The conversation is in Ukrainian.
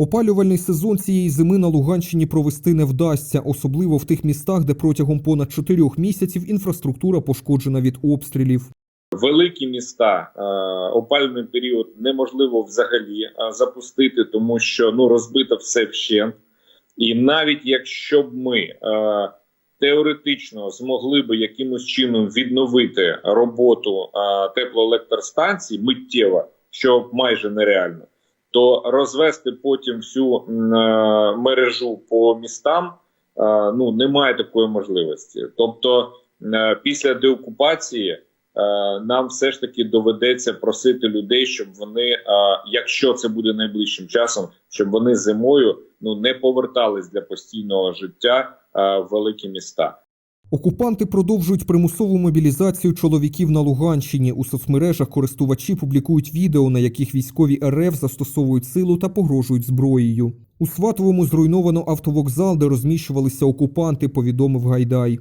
Опалювальний сезон цієї зими на Луганщині провести не вдасться, особливо в тих містах, де протягом понад чотирьох місяців інфраструктура пошкоджена від обстрілів. Великі міста е, опалювальний період неможливо взагалі е, запустити, тому що ну розбито все вщент. І навіть якщо б ми е, теоретично змогли би якимось чином відновити роботу теплоелектростанцій миттєво, що майже нереально, то розвести потім всю е, мережу по містам е, ну немає такої можливості. Тобто, е, після деокупації. Нам все ж таки доведеться просити людей, щоб вони, якщо це буде найближчим часом, щоб вони зимою ну не повертались для постійного життя в великі міста. Окупанти продовжують примусову мобілізацію чоловіків на Луганщині. У соцмережах користувачі публікують відео, на яких військові РФ застосовують силу та погрожують зброєю. У Сватовому зруйновано автовокзал, де розміщувалися окупанти, повідомив Гайдай.